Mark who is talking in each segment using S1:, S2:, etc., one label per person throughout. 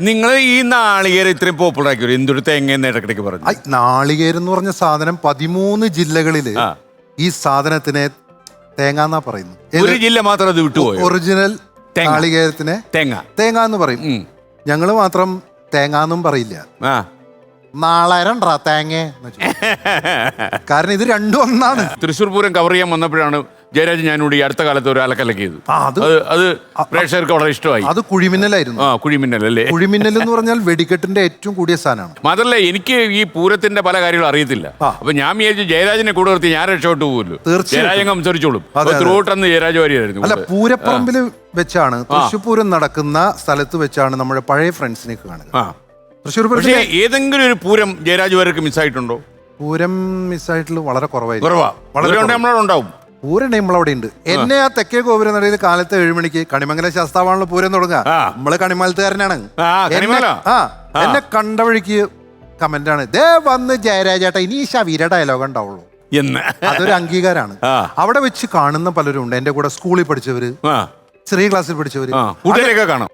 S1: നിങ്ങൾ ഈ നാളികേരം ഇത്രയും പോപ്പുലർ ആക്കി എന്തൊരു തേങ്ങ ഇടക്കിടയ്ക്ക് പറഞ്ഞു.
S2: നാളികേരം എന്ന് പറഞ്ഞ സാധനം പതിമൂന്ന്
S1: ജില്ലകളിൽ
S2: ഈ സാധനത്തിനെ തേങ്ങ എന്നാ പറയുന്നു
S1: ഒരു ജില്ല മാത്രം അത് വിട്ടുപോയി?
S2: ഒറിജിനൽ. നാളികേരത്തിനെ
S1: തേങ്ങ.
S2: തേങ്ങ എന്ന് പറയും.
S1: ഞങ്ങൾ
S2: ഞങ്ങൾ മാത്രം തേങ്ങ എന്നും പറയില്ല നാളരണ്ടാ തേങ്ങ കാരണം ഇത് രണ്ടും ഒന്നാണ്.
S1: തൃശ്ശൂർ പൂരം കവർ ചെയ്യാൻ വന്നപ്പോഴാണ് ജയരാജ് ഞാനോട് അടുത്ത കാലത്ത് ഒരു അലക്കലക്ക്
S2: ആ, അത്
S1: അത് അത് പ്രേക്ഷകർക്ക് വളരെ ഇഷ്ടമായി.
S2: അത് കുഴിമിന്നലായിരുന്നു.
S1: ആ കുഴിമിന്നൽ അല്ലേ?
S2: കുഴിമിന്നൽ എന്ന് പറഞ്ഞാൽ വെടിക്കെട്ടിന്റെ ഏറ്റവും കൂടിയ സാധനമാണ്.
S1: മാത്രല്ല എനിക്ക് ഈ പൂരത്തിന്റെ പല കാര്യങ്ങളും അറിയത്തില്ല.
S2: ആ.
S1: അപ്പൊ ഞാൻ വിചാരിച്ചു ജയരാജനെ കൂടെ നിർത്തി ഞാൻ രക്ഷപ്പെട്ടു പോകുമല്ലോ
S2: തീർച്ചയായിട്ടും.
S1: ജയരാജൻ സംസാരിച്ചോളും.
S2: അതെ, അതെ.
S1: ത്രൂട്ട് അന്ന് ജയരാജ് വാരിയായിരുന്നു
S2: അല്ല
S1: കൂടെ.
S2: പൂരപ്പറമ്പിൽ വെച്ചാണ് തൃശ്ശൂർ പൂരം നടക്കുന്ന സ്ഥലത്ത് വെച്ചാണ് നമ്മുടെ പഴയ ഫ്രണ്ട്സിനെ കാണുക
S1: ആ.
S2: തൃശ്ശൂർ
S1: പക്ഷേ ഏതെങ്കിലും ഒരു പൂരം ജയരാജ് വരക്ക് മിസ്സായിട്ടുണ്ടോ
S2: പൂരം മിസ്സായിട്ടുള്ള വളരെ കുറവായിരുന്നു
S1: കുറവാ.
S2: വളരെ
S1: പൂരം നമ്മളവിടെ ഉണ്ടാവും.
S2: പൂരം നമ്മളവിടെ ഉണ്ട് എന്നെ ആ തെക്കേ ഗോപുരം നടയിൽ കാലത്ത് ഏഴുമണിക്ക് കണിമംഗല ശാസ്താവാണല്ലോ പൂരം തുടങ്ങുക. നമ്മൾ കണിമലത്തുകാരനാണ്
S1: ആ.
S2: എന്നെ- കണ്ട വഴിക്ക് കമന്റ് ആണ് ദേ വന്ന് ജയരാജേട്ട ഇനി ഈ ശവീര ഡയലോഗ് ഉണ്ടാവുള്ളൂ.
S1: എന്ന്.
S2: അതൊരു അംഗീകാരമാണ് അവിടെ വെച്ച് കാണുന്ന പലരും ഉണ്ട്. എന്റെ കൂടെ സ്കൂളിൽ പഠിച്ചവര് ചെറിയ ക്ലാസ്സിൽ പഠിച്ചവര്.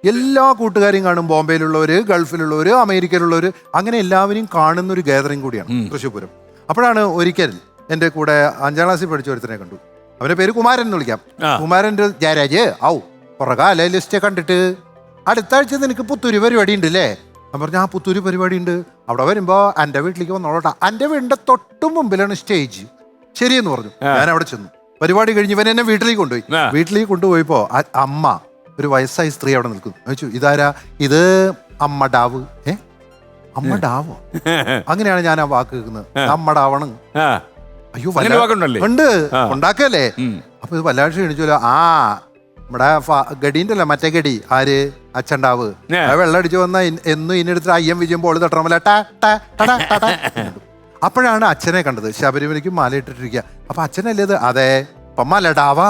S2: എല്ലാ കൂട്ടുകാരെയും കാണും. ബോംബെയിലുള്ളവര് ഗൾഫിലുള്ളവര് അമേരിക്കയിലുള്ളവര് അങ്ങനെ എല്ലാവരെയും കാണുന്ന ഒരു ഗാദറിംഗ് കൂടിയാണ് തൃശ്ശൂർ പൂരം. അപ്പോഴാണ് ഒരിക്കൽ എന്റെ കൂടെ അഞ്ചാം ക്ലാസ്സിൽ പഠിച്ച ഒരുത്തനെ കണ്ടു. അവന്റെ പേര് കുമാരൻ എന്ന് വിളിക്കാം. കുമാരന്റെ ജയരാജ്. ഔ പുറകാല ലിസ്റ്റ് കണ്ടിട്ട്? അടുത്ത ആഴ്ച നിനക്ക് പുത്തൂര് പരിപാടി ഉണ്ട് അല്ലേ ഞാൻ പറഞ്ഞു ആ പുത്തൂര് പരിപാടി ഉണ്ട്. അവിടെ വരുമ്പോ എന്റെ വീട്ടിലേക്ക് വന്നോളട്ടാ. എന്റെ വീടിന്റെ തൊട്ട് മുമ്പിലാണ് സ്റ്റേജ് ശരിയെന്ന് പറഞ്ഞു. ഞാൻ അവിടെ ചെന്നു. പരിപാടി കഴിഞ്ഞ് ഇവൻ എന്നെ വീട്ടിലേക്ക് കൊണ്ടുപോയി. വീട്ടിലേക്ക് കൊണ്ടുപോയപ്പോ അമ്മ ഒരു വയസ്സായ സ്ത്രീ അവിടെ നിൽക്കുന്നു. ചോദിച്ചു ഇതാരാ? ഇത് അമ്മ ഡാവ്. ഏ? അമ്മ ഡാവോ? അങ്ങനെയാണ് ഞാൻ ആ വാക്ക് കേൾക്കുന്നത്. അമ്മ ഡാവണ്. അയ്യോ
S1: അങ്ങനെ വാക്കുണ്ടല്ലേ?
S2: ഉണ്ട്.
S1: ആ.
S2: ഉണ്ടാക്കല്ലേ? അപ്പൊ ഇത് വല്ലാണ്ട് ക്ഷണിച്ചല്ലോ ആ നമ്മുടെ അല്ല മറ്റേ ഗടി ആര്? അച്ഛണ്ടാവ്
S1: ഏ.
S2: ആ വെള്ളം അടിച്ചു വന്ന എന്നും ഇന്നെടുത്ത് അയ്യം വിജയം പോളി തട്ടണമല്ല ടാ ടാ ടടാ ടടാ അപ്പോഴാണ് അച്ഛനെ കണ്ടത്. ശബരിമലയ്ക്ക് മാല ഇട്ടിട്ടിരിക്കുക അപ്പൊ അച്ഛനല്ലേ ഇത്? അതെ. അപ്പൊ മലടാവാ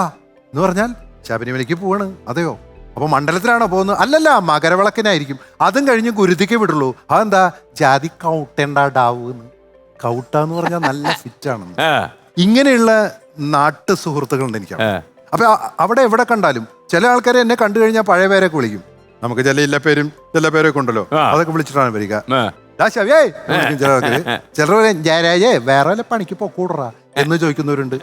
S2: എന്ന് പറഞ്ഞാൽ ശബരിമലയ്ക്ക് പോവാണ്. അതെയോ? അപ്പൊ മണ്ഡലത്തിലാണോ പോകുന്നത്? അല്ലല്ല മകരവിളക്കിനായിരിക്കും. അതും കഴിഞ്ഞ് ഗുരുതിക്ക് വിടുള്ളൂ. അതെന്താ? ജാതി കൗട്ടേണ്ട ഡാവ് എന്ന് കൗട്ട എന്ന് പറഞ്ഞാൽ നല്ല ഫിറ്റ് ആണ്
S1: ആ.
S2: ഇങ്ങനെയുള്ള നാട്ടു സുഹൃത്തുക്കളുണ്ട് എനിക്ക്. അപ്പൊ അവിടെ എവിടെ കണ്ടാലും ചില ആൾക്കാരെ എന്നെ കണ്ടു കഴിഞ്ഞാൽ പഴയ പേരൊക്കെ വിളിക്കും. നമുക്ക് ചില ഇല്ല പേരും ചില പേരൊക്കെ ഉണ്ടല്ലോ. അതൊക്കെ വിളിച്ചിട്ടാണ് വരിക.
S1: ആ.
S2: "ദാ ശവിയേ" എന്ന് വിളിക്കും ചില ആൾക്കാര്. ചിലർ പറയും ജയരാജേ വേറെ വല്ല പണിക്ക് പൊക്കൂടറാ എന്ന് ചോദിക്കുന്നവരുണ്ട്.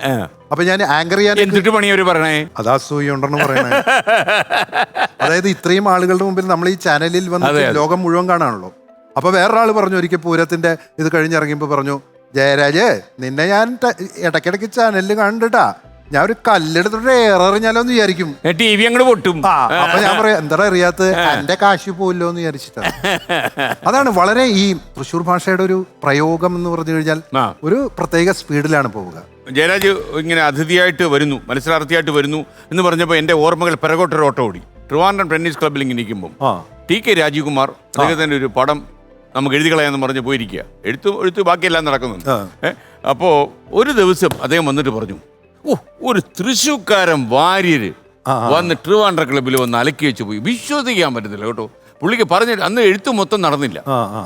S2: അപ്പൊ ഞാൻ ആങ്കർ ചെയ്യാൻ
S1: എന്തിട്ട് പണി അവർ പറയണേ?
S2: അതാ സൂയി ഉണ്ടെന്ന് പറയണേ. അതായത് ഇത്രയും ആളുകളുടെ മുമ്പിൽ നമ്മൾ ഈ ചാനലിൽ വന്ന്. ലോകം മുഴുവൻ കാണാണല്ലോ. അപ്പൊ വേറൊരാൾ പറഞ്ഞു ഒരിക്കൽ പൂരത്തിന്റെ ഇത് കഴിഞ്ഞിറങ്ങിയപ്പോൾ പറഞ്ഞു ജയരാജ് നിന്നെ ഞാൻ ഇടയ്ക്കിടയ്ക്ക് ചാനലിൽ കണ്ടിട്ടാ. ഞാൻ ഒരു കല്ലെടുത്തിട്ട് ഏറെറിഞ്ഞാലോ എന്ന് വിചാരിക്കും
S1: ടി വി അങ്ങോട്ട് പൊട്ടും.
S2: അപ്പൊ ഞാൻ പറയാം എന്താ അറിയാത്ത? എന്റെ കാശി പോയില്ലോ എന്ന് വിചാരിച്ചിട്ടാണ് അതാണ് വളരെ ഈ തൃശ്ശൂർ ഭാഷയുടെ ഒരു പ്രയോഗം എന്ന് പറഞ്ഞു കഴിഞ്ഞാൽ ഒരു പ്രത്യേക സ്പീഡിലാണ് പോവുക.
S1: ജയരാജ് ഇങ്ങനെ അതിഥിയായിട്ട് വരുന്നു മത്സരാർത്ഥിയായിട്ട് വരുന്നു എന്ന് പറഞ്ഞപ്പോൾ എന്റെ ഓർമ്മകൾ പിറകോട്ടൊരു ഓട്ടോ ഓടി. ട്രിവാൻഡ്രം ടെന്നീസ് ക്ലബ്ബിൽ ഇങ്ങനെ
S2: ഇരിക്കുമ്പോൾ
S1: ടി കെ രാജീവ്കുമാർ അദ്ദേഹത്തിന്റെ ഒരു പടം നമുക്ക് എഴുതി കളയാന്ന് പറഞ്ഞ് പോയിരിക്കുക. എഴുത്ത് എഴുത്ത് ബാക്കിയെല്ലാം നടക്കുന്നുണ്ട്? അപ്പോ ഒരു ദിവസം അദ്ദേഹം വന്നിട്ട് പറഞ്ഞു ഓ ഒരു തൃശ്ശൂക്കാരൻ വാര്യര് വന്ന് ട്രിവാൻഡ്ര ക്ലബ്ബിൽ വന്ന് അലക്കി വെച്ച് പോയി. വിശ്വസിക്കാൻ പറ്റത്തില്ല കേട്ടോ. പുള്ളിക്ക് പറഞ്ഞ അന്ന് എഴുത്ത് മൊത്തം നടന്നില്ല.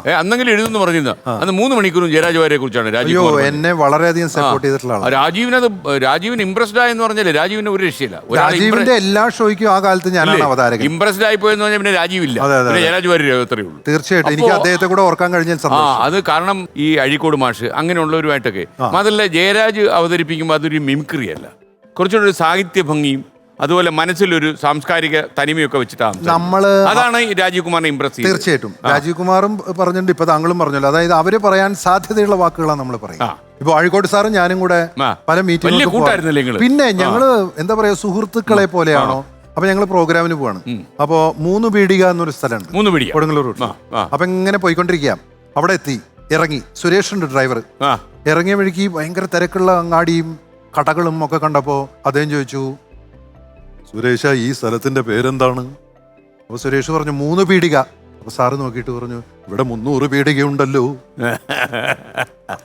S1: ഏ, അന്നെങ്കിലും എഴുതുന്നു പറഞ്ഞിരുന്ന. അന്ന് മൂന്ന് മണിക്കൂറും ജയരാജ് വാര്യെ കുറിച്ചാണ് രാജീവ്.
S2: എന്നെ വളരെയധികം സപ്പോർട്ട് ചെയ്തിട്ടുള്ള
S1: രാജീവിന് അത് രാജീവിന് ഇംപ്രസ്ഡ് ആയെന്ന് പറഞ്ഞാൽ രാജീവിന് ഒരു രക്ഷയില്ല.
S2: രാജീവിന്റെ എല്ലാ ഷോയ്ക്കും ആ കാലത്ത് ഞാനാണ് അവതാരകൻ.
S1: ഇംപ്രസ്ഡ് ആയി പോയെന്ന് പറഞ്ഞാൽ പിന്നെ രാജീവില്ല. പിന്നെ ജയരാജ് വാര്യ അത്രയേ ഉള്ളൂ.
S2: തീർച്ചയായിട്ടും. എനിക്ക് അദ്ദേഹത്തെ കൂടെ ഓർക്കാൻ കഴിഞ്ഞാൽ
S1: ആ അത് കാരണം ഈ അഴീക്കോട് മാഷ് അങ്ങനെയുള്ളവരുമായിട്ടൊക്കെ. മാത്രമല്ല ജയരാജ് അവതരിപ്പിക്കുമ്പോൾ അതൊരു മിമിക്രി അല്ല. കുറച്ചുകൂടി ഒരു സാഹിത്യ ഭംഗിയും അതുപോലെ മനസ്സിലൊരു സാംസ്കാരിക തനിമയൊക്കെ വെച്ചിട്ടാണ് നമ്മൾ
S2: നമ്മൾ
S1: അതാണ് ഈ രാജീവ് കുമാറിനെ ഇംപ്രസ്
S2: തീർച്ചയായിട്ടും. രാജീവ് കുമാറും പറഞ്ഞിട്ടുണ്ട് ഇപ്പൊ താങ്കളും പറഞ്ഞല്ലോ. അതായത് അവർ പറയാൻ സാധ്യതയുള്ള വാക്കുകളാണ് നമ്മൾ പറയുന്നത്.
S1: ആ.
S2: ഇപ്പൊ അഴിക്കോട് സാറും ഞാനും കൂടെ പല മീറ്റിംഗ് പിന്നെ ഞങ്ങൾ എന്താ പറയാ സുഹൃത്തുക്കളെ പോലെയാണോ? അപ്പൊ ഞങ്ങൾ പ്രോഗ്രാമിന് പോവാണ്. അപ്പോ മൂന്ന് പീടിക എന്നൊരു സ്ഥലമുണ്ട്.
S1: മൂന്ന് പീടിക.
S2: കൊടുങ്ങല്ലൂർ. അപ്പൊ ഇങ്ങനെ പോയിക്കൊണ്ടിരിക്കാം. അവിടെ എത്തി ഇറങ്ങി. സുരേഷ് ഉണ്ട് ഡ്രൈവർ ഇറങ്ങിയ വഴിക്ക് ഭയങ്കര തിരക്കുള്ള അങ്ങാടിയും കടകളും ഒക്കെ കണ്ടപ്പോ അദ്ദേഹം ചോദിച്ചു സുരേഷ ഈ സ്ഥലത്തിന്റെ പേരെന്താണ്? അപ്പൊ സുരേഷ് പറഞ്ഞു മൂന്ന് പീടിക. അപ്പൊ സാറ് നോക്കിയിട്ട് പറഞ്ഞു ഇവിടെ മുന്നൂറ് പീടികയുണ്ടല്ലോ.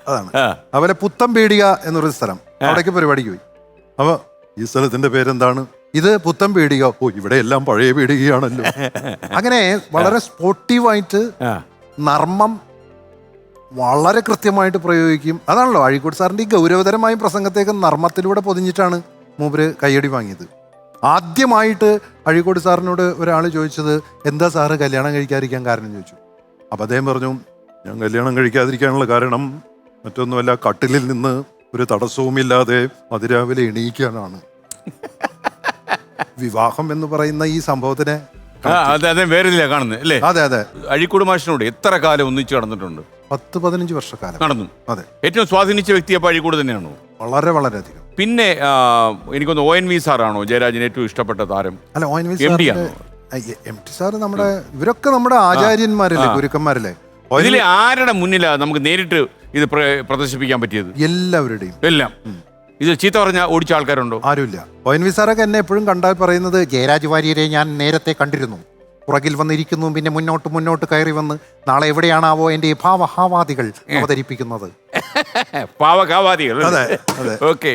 S2: അതാണ്.
S1: അവരെ
S2: അതുപോലെ പുത്തം പീടിക എന്നൊരു സ്ഥലം. അവിടേക്ക് പരിപാടിക്ക് പോയി. അപ്പൊ ഈ സ്ഥലത്തിന്റെ പേരെന്താണ്? ഇത് പുത്തം പീടിക. ഓ ഇവിടെ എല്ലാം പഴയ പീടികയാണല്ലോ. അങ്ങനെ വളരെ സ്പോർട്ടീവായിട്ട് നർമ്മം വളരെ കൃത്യമായിട്ട് പ്രയോഗിക്കും. അതാണല്ലോ അഴീക്കോട് സാറിന്റെ ഈ ഗൗരവതരമായ പ്രസംഗത്തേക്ക് നർമ്മത്തിലൂടെ പൊതിഞ്ഞിട്ടാണ് മൂപ്പര് കയ്യടി വാങ്ങിയത്. ആദ്യമായിട്ട് അഴീക്കോട് സാറിനോട് ഒരാൾ ചോദിച്ചത് എന്താ സാറ് കല്യാണം കഴിക്കാതിരിക്കാൻ കാരണം? ചോദിച്ചു. അപ്പം അദ്ദേഹം പറഞ്ഞു ഞാൻ കല്യാണം കഴിക്കാതിരിക്കാനുള്ള കാരണം മറ്റൊന്നുമല്ല കട്ടിലിൽ നിന്ന് ഒരു തടസ്സവുമില്ലാതെ അതിരാവിലെ എണീക്കാനാണ്. വിവാഹം എന്ന് പറയുന്ന ഈ സംഭവത്തിനെ
S1: അതെ അതെ വേറെ ഇതിലാ കാണുന്നത് അല്ലേ?
S2: അതെ അതെ.
S1: അഴീക്കോട് മാഷിനോട് എത്ര കാലം ഒന്നിച്ച് നടന്നിട്ടുണ്ട്
S2: പത്ത് പതിനഞ്ച് വർഷക്കാലം.
S1: നടന്നു
S2: അതെ.
S1: ഏറ്റവും സ്വാധീനിച്ച വ്യക്തി അപ്പോൾ അഴീക്കോട് തന്നെയാണോ?
S2: വളരെ വളരെയധികം
S1: പിന്നെ എനിക്കൊന്ന് ഒ എൻ വി സാറാണോ ജയരാജന് ഏറ്റവും ഇഷ്ടപ്പെട്ട താരം?
S2: അല്ല O N V
S1: M D ആണോ?
S2: എം ടി സാർ നമ്മുടെ ഇവരൊക്കെ നമ്മുടെ ആചാര്യന്മാരല്ലേ ഗുരുക്കന്മാരല്ലേ?
S1: ഇതിലെ ആരുടെ മുന്നിലാ നമുക്ക് നേരിട്ട് ഇത് പ്ര- പ്രദർശിപ്പിക്കാൻ പറ്റിയത്?
S2: എല്ലാവരുടെയും.
S1: എല്ലാം. ഇത് ചീത്ത പറഞ്ഞ ഓടിച്ച ആൾക്കാരുണ്ടോ?
S2: ആരുമില്ല. ഒ എൻ വി സാറൊക്കെ എന്നെ എപ്പോഴും കണ്ടാൽ പറയുന്നത് ജയരാജ് വാര്യരെ ഞാൻ നേരത്തെ കണ്ടിരുന്നു. പുറകിൽ വന്നിരിക്കുന്നു പിന്നെ മുന്നോട്ട് മുന്നോട്ട് കയറി വന്ന് നാളെ എവിടെയാണാവോ എന്റെ ഭാവഹാവാദികൾ അവതരിപ്പിക്കുന്നത്?
S1: പാവകാവാദികൾ
S2: അതെ, അതെ.
S1: ഓക്കെ